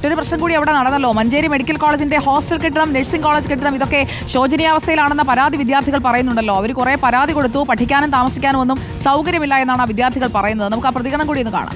മറ്റൊരു പ്രശ്നം കൂടി അവിടെ നടന്നല്ലോ. മഞ്ചേരി മെഡിക്കൽ കോളേജിന്റെ ഹോസ്റ്റൽ കെട്ടിടം നഴ്സിംഗ് കോളേജ് കെട്ടിടം ഇതൊക്കെ ശോചനീയാവസ്ഥയിലാണെന്ന പരാതി വിദ്യാർത്ഥികൾ പറയുന്നുണ്ടല്ലോ. അവർ കുറെ പരാതി കൊടുത്തു പഠിക്കാനും താമസിക്കാനും ഒന്നും സൗകര്യമില്ല എന്നാണ് ആ വിദ്യാർത്ഥികൾ പറയുന്നത്. നമുക്ക് ആ പ്രതികരണം കൂടി ഒന്ന് കാണാം.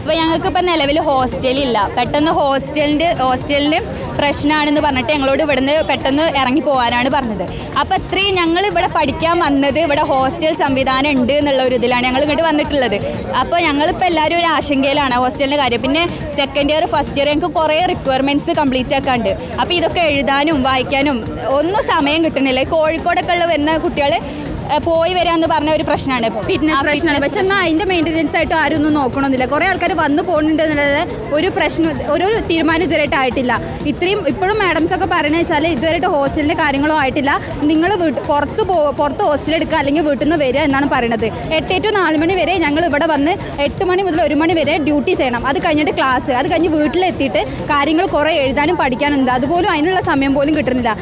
ഇപ്പൊ ഞങ്ങൾക്ക് ഇപ്പൊ നിലവിൽ ഹോസ്റ്റലില്ല പെട്ടെന്ന് ഹോസ്റ്റലിന്റെ ഹോസ്റ്റലിന് പ്രശ്നമാണെന്ന് പറഞ്ഞിട്ട് ഞങ്ങളോട് ഇവിടുന്ന് പെട്ടെന്ന് ഇറങ്ങി പോകാനാണ് പറഞ്ഞത്. അപ്പോൾ ഇത്രയും ഞങ്ങൾ ഇവിടെ പഠിക്കാൻ വന്നത് ഇവിടെ ഹോസ്റ്റൽ സംവിധാനം ഉണ്ട് എന്നുള്ള ഒരു ഇതിലാണ് ഞങ്ങൾ ഇങ്ങോട്ട് വന്നിട്ടുള്ളത്. അപ്പോൾ ഞങ്ങളിപ്പോൾ എല്ലാവരും ഒരു ആശങ്കയിലാണ് ഹോസ്റ്റലിന്റെ കാര്യം. പിന്നെ സെക്കൻഡ് ഇയർ ഫസ്റ്റ് ഇയർ ഞങ്ങൾക്ക് കുറേ റിക്വയർമെന്റ്സ് കംപ്ലീറ്റ് ആക്കാണ്ട് അപ്പോൾ ഇതൊക്കെ എഴുതാനും വായിക്കാനും ഒന്നും സമയം കിട്ടണില്ല കോഴിക്കോടൊക്കെ ഉള്ള വരുന്ന കുട്ടികൾ പോയി വരാന്ന് പറഞ്ഞ ഒരു പ്രശ്നമാണ്. ഫിറ്റ്നസ് പ്രശ്നമാണ്. പക്ഷെ എന്നാൽ അതിന്റെ മെയിന്റെനൻസ് ആയിട്ട് ആരും ഒന്നും നോക്കണമെന്നില്ല കുറേ ആൾക്കാർ വന്ന് പോകുന്നുണ്ട് എന്നുള്ളത് ഒരു പ്രശ്നം ഒരു തീരുമാനം ഇതുവരെയായിട്ട് ആയിട്ടില്ല. ഇത്രയും ഇപ്പോഴും മാഡംസ് ഒക്കെ പറയണ വെച്ചാൽ ഇതുവരെയായിട്ട് ഹോസ്റ്റലിന്റെ കാര്യങ്ങളോ ആയിട്ടില്ല. നിങ്ങൾ പുറത്ത് പോ പുറത്ത് ഹോസ്റ്റൽ എടുക്കുക അല്ലെങ്കിൽ വീട്ടിൽ നിന്ന് വരിക എന്നാണ് പറയുന്നത് എട്ട് ടു നാല് മണി വരെ ഞങ്ങൾ ഇവിടെ വന്ന് എട്ട് മണി മുതൽ ഒരു മണി വരെ ഡ്യൂട്ടി ചെയ്യണം. അത് കഴിഞ്ഞിട്ട് ക്ലാസ് അത് കഴിഞ്ഞ് വീട്ടിലെത്തിയിട്ട് കാര്യങ്ങൾ കുറേ എഴുതാനും പഠിക്കാനും ഉണ്ട് അതുപോലും അതിനുള്ള സമയം പോലും കിട്ടുന്നില്ല.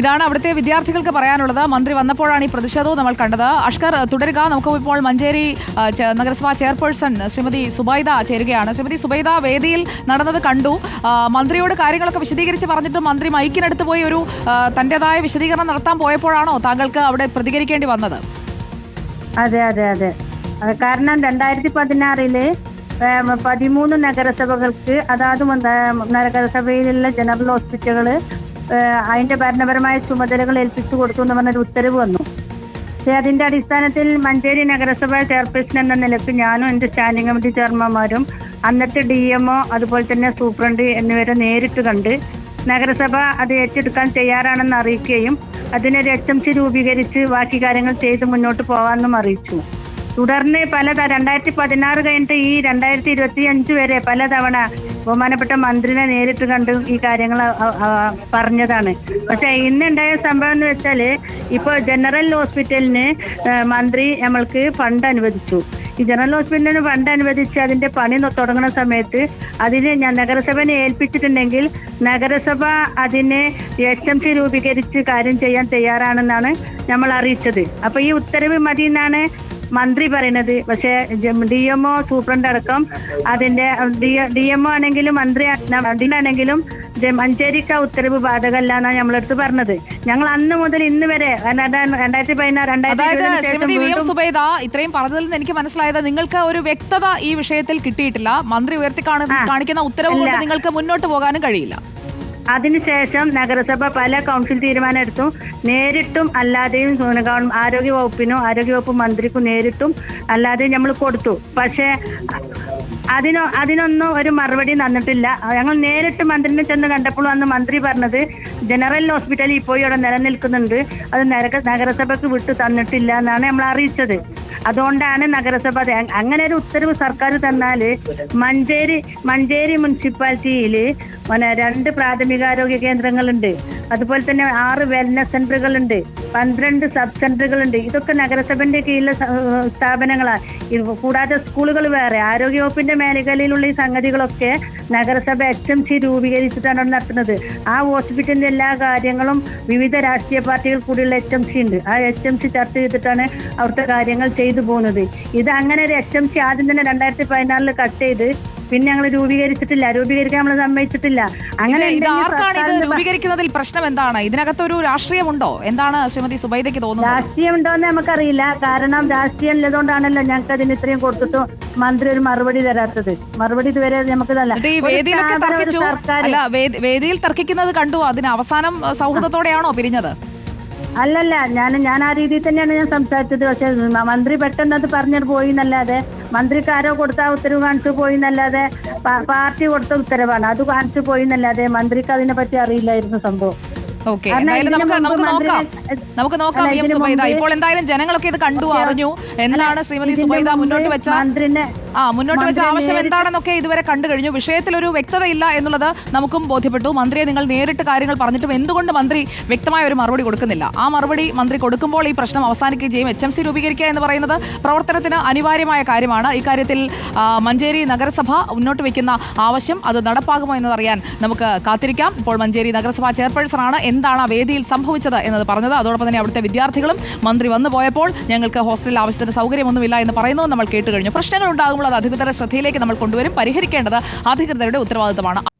ഇതാണ് അവിടുത്തെ വിദ്യാർത്ഥികൾക്ക് പറയാനുള്ളത്. മന്ത്രി വന്നപ്പോഴാണ് ഈ പ്രതിഷേധവും നമ്മൾ കണ്ടത്. അഷ്കർ തുടരുക. നമുക്ക് ഇപ്പോൾ മഞ്ചേരി നഗരസഭാ ചെയർപേഴ്സൺ ശ്രീമതി സുബൈദ ചേരുകയാണ്. ശ്രീമതി സുബൈദ വേദിയിൽ നടന്നത് കണ്ടു. മന്ത്രിയോട് കാര്യങ്ങളൊക്കെ വിശദീകരിച്ച് പറഞ്ഞിട്ട് മന്ത്രി മൈക്കിനടുത്ത് പോയി ഒരു തന്റേതായ വിശദീകരണം നടത്താൻ പോയപ്പോഴാണോ താങ്കൾക്ക് അവിടെ പ്രതികരിക്കേണ്ടി വന്നത്? അതെ അതെ അതെ. കാരണം രണ്ടായിരത്തി പതിനാറിൽ പതിമൂന്ന് നഗരസഭകൾക്ക് അതാത് നഗരസഭയിലുള്ള ജനറൽ ഹോസ്പിറ്റലുകൾ ഏഹ്, അതിന്റെ ഭരണപരമായ ചുമതലകൾ ഏൽപ്പിച്ചു കൊടുത്തു എന്ന് പറഞ്ഞൊരു ഉത്തരവ് വന്നു. പക്ഷേ അതിന്റെ അടിസ്ഥാനത്തിൽ മഞ്ചേരി നഗരസഭ ചെയർപേഴ്സൺ എന്ന നിലയ്ക്ക് ഞാനും എന്റെ സ്റ്റാൻഡിംഗ് കമ്മിറ്റി ചെയർമാൻമാരും അന്നത്തെ ഡി എംഒ അതുപോലെ തന്നെ സൂപ്രണ്ട് എന്നിവരെ നേരിട്ട് കണ്ട് നഗരസഭ അത് ഏറ്റെടുക്കാൻ തയ്യാറാണെന്ന് അറിയിക്കുകയും അതിനൊരു എച്ച് എം സി രൂപീകരിച്ച് ബാക്കി കാര്യങ്ങൾ ചെയ്ത് മുന്നോട്ട് പോകാമെന്നും അറിയിച്ചു. തുടർന്ന് പല രണ്ടായിരത്തി പതിനാറ് കഴിഞ്ഞിട്ട് ഈ രണ്ടായിരത്തി ഇരുപത്തി അഞ്ച് വരെ പലതവണ ബഹുമാനപ്പെട്ട മന്ത്രിനെ നേരിട്ട് കണ്ട് ഈ കാര്യങ്ങൾ പറഞ്ഞതാണ്. പക്ഷെ ഇന്നുണ്ടായ സംഭവം എന്ന് വെച്ചാൽ ഇപ്പോൾ ജനറൽ ഹോസ്പിറ്റലിന് മന്ത്രി നമ്മൾക്ക് ഫണ്ട് അനുവദിച്ചു. ഈ ജനറൽ ഹോസ്പിറ്റലിന് ഫണ്ട് അനുവദിച്ച് അതിന്റെ പണി തുടങ്ങുന്ന സമയത്ത് അതിന് ഞാൻ നഗരസഭനെ ഏൽപ്പിച്ചിട്ടുണ്ടെങ്കിൽ നഗരസഭ അതിനെ എച്ച് എം സി രൂപീകരിച്ച് കാര്യം ചെയ്യാൻ തയ്യാറാണെന്നാണ് നമ്മൾ അറിയിച്ചത്. അപ്പൊ ഈ ഉത്തരവ് മതി എന്നാണ് മന്ത്രി പറയുന്നത്. പക്ഷേ ഡി എം ഒ സൂപ്രണ്ട് അടക്കം അതിന്റെ ഡി എം ഒ ആണെങ്കിലും മന്ത്രി ആണെങ്കിലും മഞ്ചേരിക്ക ഉത്തരവ് ബാധകമല്ല എന്നാണ് നമ്മളെടുത്ത് പറഞ്ഞത്. ഞങ്ങൾ അന്ന് മുതൽ ഇന്ന് വരെ രണ്ടായിരത്തി പതിനാറ് രണ്ടായിരത്തി സുബൈദ ഇത്രയും പറഞ്ഞതിൽ നിന്ന് എനിക്ക് മനസ്സിലായത് നിങ്ങൾക്ക് ഒരു വ്യക്തത ഈ വിഷയത്തിൽ കിട്ടിയിട്ടില്ല. മന്ത്രി ഉയർത്തി കാണു- കാണിക്കുന്ന ഉത്തരവ് കൊണ്ട് നിങ്ങൾക്ക് മുന്നോട്ട് പോകാനും കഴിയില്ല. അതിനുശേഷം നഗരസഭ പല കൗൺസിൽ തീരുമാനം എടുത്തു നേരിട്ടും അല്ലാതെയും ആരോഗ്യ വകുപ്പിനും ആരോഗ്യവകുപ്പ് മന്ത്രിക്കും നേരിട്ടും അല്ലാതെയും നമ്മൾ കൊടുത്തു. പക്ഷേ അതിനോ അതിനൊന്നും ഒരു മറുപടി തന്നിട്ടില്ല. ഞങ്ങൾ നേരിട്ട് മന്ത്രിനെ ചെന്ന് കണ്ടപ്പോൾ അന്ന് മന്ത്രി പറഞ്ഞത് ജനറൽ ഹോസ്പിറ്റലിൽ പോയി ഇവിടെ നിലനിൽക്കുന്നുണ്ട്. അത് നഗര നഗരസഭയ്ക്ക് വിട്ടു തന്നിട്ടില്ല എന്നാണ് നമ്മൾ അറിയിച്ചത്. അതുകൊണ്ടാണ് നഗരസഭ അങ്ങനെ ഒരു ഉത്തരവ് സർക്കാർ തന്നാൽ മഞ്ചേരി മഞ്ചേരി മുനിസിപ്പാലിറ്റിയിൽ പിന്നെ രണ്ട് പ്രാഥമികാരോഗ്യ കേന്ദ്രങ്ങളുണ്ട്. അതുപോലെ തന്നെ ആറ് വെൽനസ് സെന്ററുകളുണ്ട് പന്ത്രണ്ട് സബ് സെന്ററുകളുണ്ട് ഇതൊക്കെ നഗരസഭന്റെ കീഴിലെ സ്ഥാപനങ്ങളാണ് കൂടാതെ സ്കൂളുകൾ വേറെ. ആരോഗ്യവകുപ്പിന്റെ മേഖലയിലുള്ള ഈ സംഗതികളൊക്കെ നഗരസഭ എച്ച് എം സി രൂപീകരിച്ചിട്ടാണ് നടത്തുന്നത്. ആ ഹോസ്പിറ്റലിന്റെ എല്ലാ കാര്യങ്ങളും വിവിധ രാഷ്ട്രീയ പാർട്ടികൾ കൂടിയുള്ള എച്ച് എം സി ഉണ്ട്. ആ എച്ച് എം സി ചർച്ച ചെയ്തിട്ടാണ് അവിടുത്തെ കാര്യങ്ങൾ ചെയ്തു പോകുന്നത്. ഇത് അങ്ങനെ ഒരു എച്ച് എം സി ആദ്യം തന്നെ രണ്ടായിരത്തി പതിനാറിൽ കട്ട് ചെയ്ത് പിന്നെ ഞങ്ങൾ രൂപീകരിച്ചിട്ടില്ല രൂപീകരിക്കാൻ നമ്മൾ സമ്മതിച്ചിട്ടില്ല. അങ്ങനെ ഇത് ആർക്കാണ് ഇത് രൂപീകരിക്കുന്നതിൽ പ്രശ്നം എന്താണ്? ഇതിനകത്തൊരു രാഷ്ട്രീയമുണ്ടോ? എന്താണ് ശ്രീമതി സുബൈദയ്ക്ക് തോന്നുന്നത്? രാഷ്ട്രീയം ഉണ്ടോന്ന് നമുക്കറിയില്ല. കാരണം രാഷ്ട്രീയം ഉള്ളതുകൊണ്ടാണല്ലോ ഞങ്ങൾക്ക് അതിന് ഇത്രയും കൊടുത്തിട്ടും മന്ത്രി ഒരു മറുപടി തരാത്തത്. മറുപടി ഇതുവരെ നമുക്ക് വേദിയിലൊക്കെ തർക്കിച്ചു. അല്ല വേദിയിൽ തർക്കിക്കുന്നത് കണ്ടു. അതിന് അവസാനം സൗഹൃദത്തോടെയാണോ പിരിഞ്ഞത്? അല്ലല്ല ഞാൻ ഞാൻ ആ രീതിയിൽ തന്നെയാണ് ഞാൻ സംസാരിച്ചത്. പക്ഷെ മന്ത്രി പെട്ടെന്ന് അത് പറഞ്ഞിട്ട് പോയി എന്നല്ലാതെ മന്ത്രിക്ക് ആരോ കൊടുത്ത ഉത്തരവ് കാണിച്ചു പോയി എന്നല്ലാതെ പാർട്ടി കൊടുത്ത ഉത്തരവാണ്. അത് കാണിച്ചു പോയി എന്നല്ലാതെ മന്ത്രിക്ക് അതിനെ പറ്റി അറിയില്ലായിരുന്നു സംഭവം. ഓക്കെ എന്തായാലും നമുക്ക് നമുക്ക് നോക്കാം. നമുക്ക് നോക്കാം അല്ല, വി എം സുബൈദ. ഇപ്പോൾ എന്തായാലും ജനങ്ങളൊക്കെ ഇത് കണ്ടു അറിഞ്ഞു. എന്നാണ് ശ്രീമതി സുബൈദ മുന്നോട്ട് വെച്ച മന്ത്രിനെ ആ മുന്നോട്ട് വെച്ച ആവശ്യം എന്താണെന്നൊക്കെ ഇതുവരെ കണ്ടു കഴിഞ്ഞു. വിഷയത്തിൽ ഒരു വ്യക്തതയില്ല എന്നുള്ളത് നമുക്കും ബോധ്യപ്പെട്ടു. മന്ത്രിയെ നിങ്ങൾ നേരിട്ട് കാര്യങ്ങൾ പറഞ്ഞിട്ടും എന്തുകൊണ്ട് മന്ത്രി വ്യക്തമായ ഒരു മറുപടി കൊടുക്കുന്നില്ല? ആ മറുപടി മന്ത്രി കൊടുക്കുമ്പോൾ ഈ പ്രശ്നം അവസാനിക്കുകയും ചെയ്യും. എച്ച് എം സി രൂപീകരിക്കുക എന്ന് പറയുന്നത് പ്രവർത്തനത്തിന് അനിവാര്യമായ കാര്യമാണ്. ഇക്കാര്യത്തിൽ മഞ്ചേരി നഗരസഭ മുന്നോട്ട് വെക്കുന്ന ആവശ്യം അത് നടപ്പാകുമോ എന്നതറിയാൻ നമുക്ക് കാത്തിരിക്കാം. ഇപ്പോൾ മഞ്ചേരി നഗരസഭാ ചെയർപേഴ്സണാണ് എന്താണ് ആ വേദിയിൽ സംഭവിച്ചത് എന്നത് പറഞ്ഞത്. അതോടൊപ്പം തന്നെ അവിടുത്തെ വിദ്യാർത്ഥികളും മന്ത്രി വന്നു പോയപ്പോൾ ഞങ്ങൾക്ക് ഹോസ്റ്റലിൽ ആവശ്യത്തിന് സൗകര്യമൊന്നുമില്ല എന്ന് പറയുന്നു. നമ്മൾ കേട്ട് കഴിഞ്ഞു പ്രശ്നങ്ങൾ ഉണ്ടാകുമ്പോൾ കഴിയുമ്പോൾ അത് അധികൃതരുടെ ശ്രദ്ധയിലേക്ക് നമ്മൾ കൊണ്ടുവരും. പരിഹരിക്കേണ്ടത് അധികൃതരുടെ ഉത്തരവാദിത്തമാണ്.